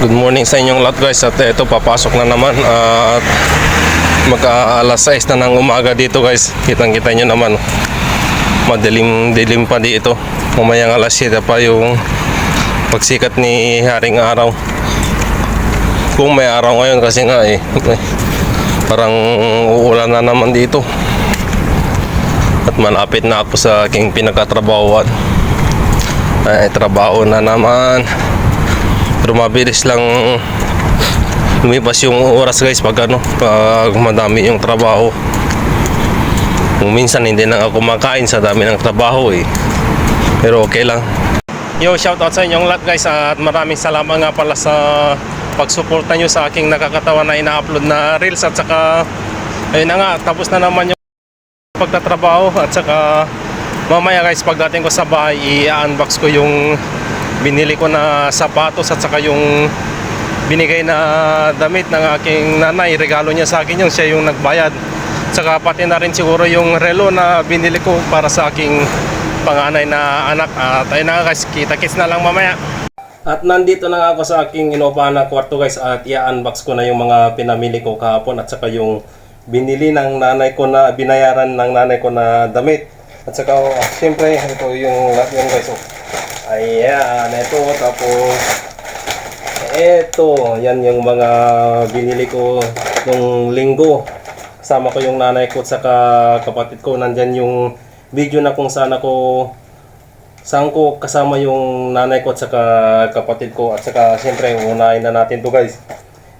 Good morning sa inyong lahat guys. At ito papasok na naman at magka alas 6 na ng umaga dito guys. Kitang kita nyo naman madilim dilim pa dito. Mamayang alas 7 pa yung pagsikat ni Haring Araw. Kung may araw ngayon kasi nga eh parang uulan na naman dito. At malapit na ako sa aking pinagkatrabahoan ay trabaho na naman pero mabilis lang lumipas yung oras guys pag ano pag madami yung trabaho. Kung minsan hindi na ako makain sa dami ng trabaho eh. Pero okay lang. Yo shout out sa inyong lahat guys at maraming salamat nga pala sa pagsuporta nyo sa aking nakakatawa na ina-upload na reels at saka ayun na nga tapos na naman yung pagtatrabaho at saka mamaya guys pagdating ko sa bahay i-unbox ko yung binili ko na sapatos at saka yung binigay na damit ng aking nanay. Regalo niya sa akin yung siya yung nagbayad. Saka pati na rin siguro yung relo na binili ko para sa aking panganay na anak. At ayun na guys kita kits na lang mamaya. At nandito na nga ako sa aking inuupahan na kwarto guys at i-unbox ko na yung mga pinamili ko kahapon at saka yung binili ng nanay ko na binayaran ng nanay ko na damit. At saka oh, siyempre ito yung lahat yun guys oh. Ayan ito tapos ito yan yung mga binili ko nung linggo. Kasama ko yung nanay ko at saka kapatid ko. Nandyan yung video na kung saan ako saan ko kasama yung nanay ko at saka kapatid ko. At saka siyempre unahin na natin to guys.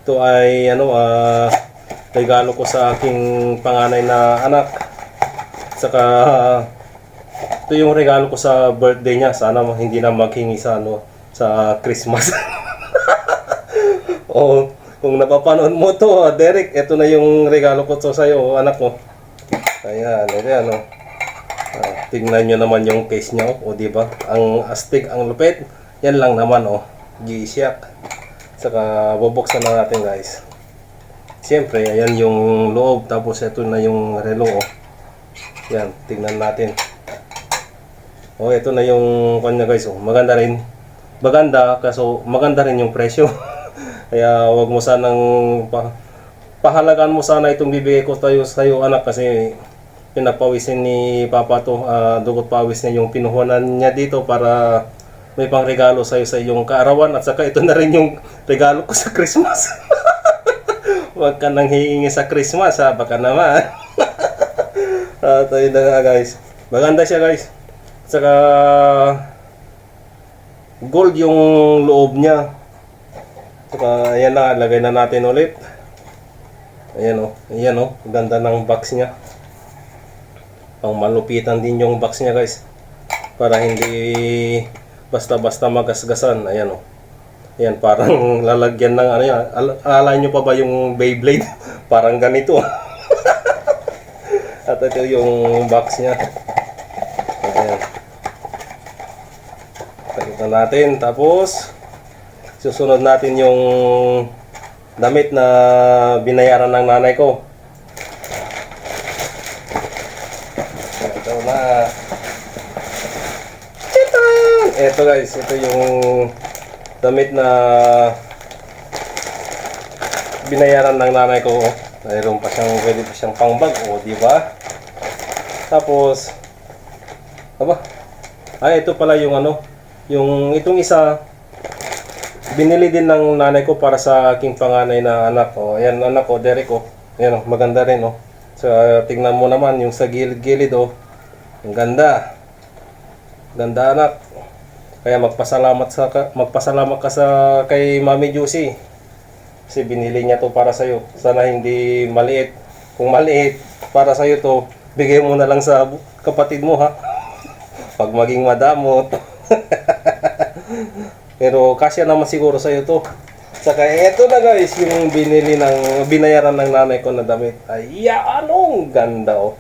Ito ay ano ah regalo ko sa aking panganay na anak. Saka ito yung regalo ko sa birthday niya sana hindi na maghingi sa ano sa Christmas oh kung napapanood mo to ah, Derek ito na yung regalo ko to sa iyo anak ko ayan ayan oh Ah, tingnan nyo naman yung case niya, oh, di ba? Ang astig, ang lupit. Yan lang naman, oh. G-Shock. Saka, bubuksan na natin, guys. Siyempre, ayan yung loob. Tapos, ito na yung relo, oh. Yan, tingnan natin. Oh, ito na yung kanya, guys, oh. Maganda rin. Maganda, kaso maganda rin yung presyo. Kaya, wag mo sanang pa pahalagaan mo sana itong bibigay ko tayo sa iyo anak kasi pinapawisin ni Papa to, ah, dugot pawis niya yung pinuhunan niya dito para may pang regalo sa'yo sa iyong kaarawan at saka ito na rin yung regalo ko sa Christmas. Huwag ka nang hihingi sa Christmas ha, baka naman. At ayun na nga guys. Maganda siya guys. At saka gold yung loob niya. At saka ayan na, lagay na natin ulit. Ayan o, ayan o, ganda ng box niya. Pang malupitan din yung box niya guys. Para hindi basta-basta magasgasan. Ayan o ayan parang lalagyan ng ano yan. Al- alala nyo pa ba yung Beyblade? Parang ganito. At ito yung box niya Takita natin tapos susunod natin yung damit na binayaran ng nanay ko Ito na. Titan! Ito guys, ito yung damit na binayaran ng nanay ko. Mayroon pa siyang, pwede pa siyang pangbag. O, di ba? Tapos, aba, ay ito pala yung ano, yung itong isa, binili din ng nanay ko para sa aking panganay na anak. O, ayan, anak ko, Derek, o. Ayan, o, maganda rin, o. So, tingnan mo naman yung sa gilid-gilid, oh. Ang ganda. Ganda anak. Kaya magpasalamat sa magpasalamat ka sa kay Mami Juicy. Kasi binili niya to para sa iyo. Sana hindi maliit. Kung maliit para sa iyo to, bigay mo na lang sa kapatid mo ha. Pag maging madamot. Pero kasya naman siguro sa iyo to. Saka eto na guys, yung binili ng binayaran ng nanay ko na damit. Ay, anong ganda oh.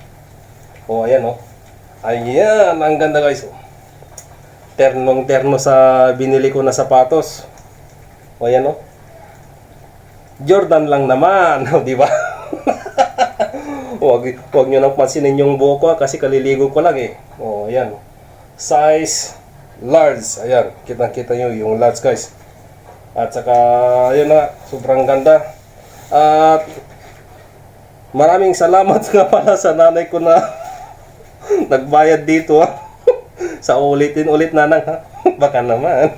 Oh, ayan oh. Ayan, ang ganda guys. oh. Ternong terno sa binili ko na sapatos. O ayan oh. Jordan lang naman, oh, di ba? wag wag niyo nang pansinin yung buhok ko ah, kasi kaliligo ko lang eh. Oh, ayan. Size large. Ayan, kitang-kita niyo yung large guys. At saka, ayun na sobrang ganda. At maraming salamat nga pala sa nanay ko na nagbayad dito ha. sa ulitin ulit nanang ha. Baka naman.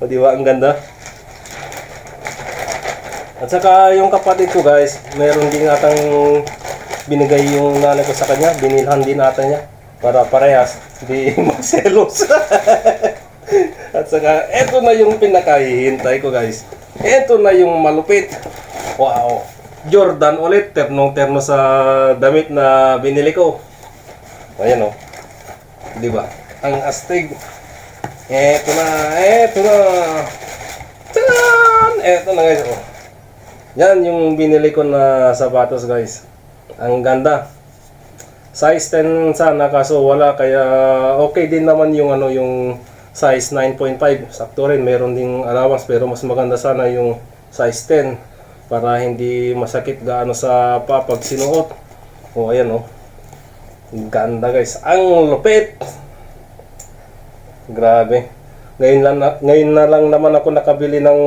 O di ba ang ganda? At saka yung kapatid ko guys, meron din atang binigay yung nanay ko sa kanya, binilhan din ata niya para parehas, di magselos. At saka, eto na yung pinakahihintay ko guys. Eto na yung malupit. Wow. Jordan ulit, ternong-terno sa damit na binili ko. Ayan o. Di ba? Ang astig. Eto na, eto na. Tadan! Eto na guys. Oh. Yan yung binili ko na sapatos guys. Ang ganda. Size 10 sana kaso wala kaya okay din naman yung ano yung size 9.5. Sakto rin meron ding allowance pero mas maganda sana yung size 10 para hindi masakit gaano sa pa sinuot. O ayan oh. Ganda guys. Ang lupit. Grabe. Ngayon lang na, ngayon na lang naman ako nakabili ng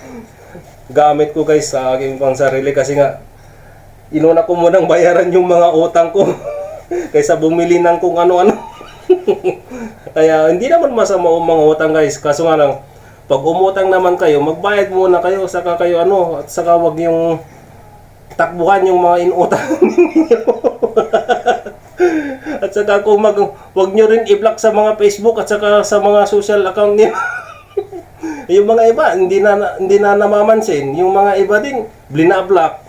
gamit ko guys sa aking pang sarili kasi nga inuna ko munang bayaran yung mga utang ko kaysa bumili ng kung ano-ano. Kaya hindi naman masama ang mga utang guys. Kaso nga lang, pag umutang naman kayo, magbayad muna kayo saka kayo ano at saka wag yung takbuhan yung mga inutang at saka kung mag wag nyo rin i-block sa mga Facebook at saka sa mga social account niyo. yung mga iba hindi na hindi na namamansin, yung mga iba din blina-block.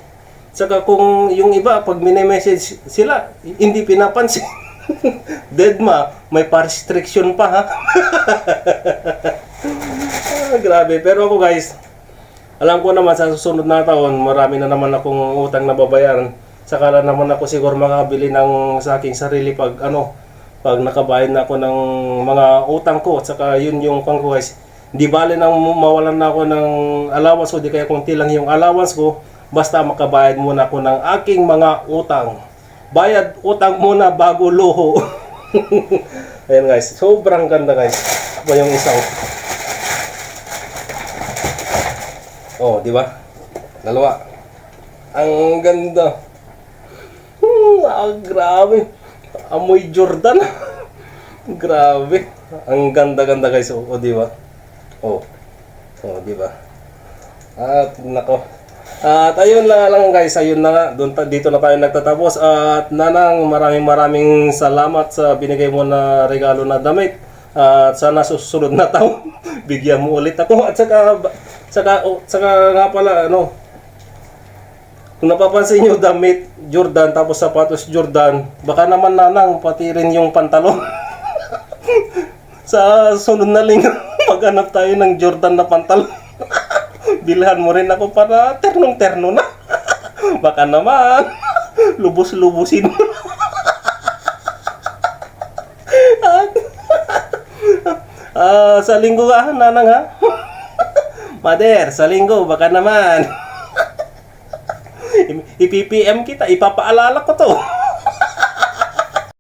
Saka kung yung iba pag mini-message sila hindi pinapansin. Dead ma, may pa-restriction pa ha. ah, grabe. Pero ako guys, alam ko naman sa susunod na taon, marami na naman akong utang na babayaran. Saka na naman ako siguro makabili ng sa aking sarili pag ano, pag nakabayad na ako ng mga utang ko. Saka yun yung pang guys. Di bale nang mawalan na ako ng allowance ko, di kaya konti lang yung allowance ko. Basta makabayad muna ako ng aking mga utang. Bayad utang muna bago luho. Ayan guys, sobrang ganda guys. Ito yung isang Oh, di ba? Dalawa. Ang ganda. Hmm, ah, grabe. Amoy Jordan. grabe. Ang ganda-ganda guys. Oh, oh, di ba? Oh. Oh, di ba? At nako. At ayun na lang guys, ayun na nga. Ta- dito na tayo nagtatapos. At nanang maraming maraming salamat sa binigay mo na regalo na damit. At sana susunod na taon bigyan mo ulit ako. At saka saka oh, saka nga pala ano kung napapansin nyo damit Jordan tapos sapatos Jordan baka naman nanang pati rin yung pantalon sa sunod na linggo maghanap tayo ng Jordan na pantalon bilhan mo rin ako para ternong-terno na baka naman lubos-lubusin mo Ah, sa linggo ka, nanang ha? Mother, sa linggo, baka naman. I-PPM kita, ipapaalala ko to.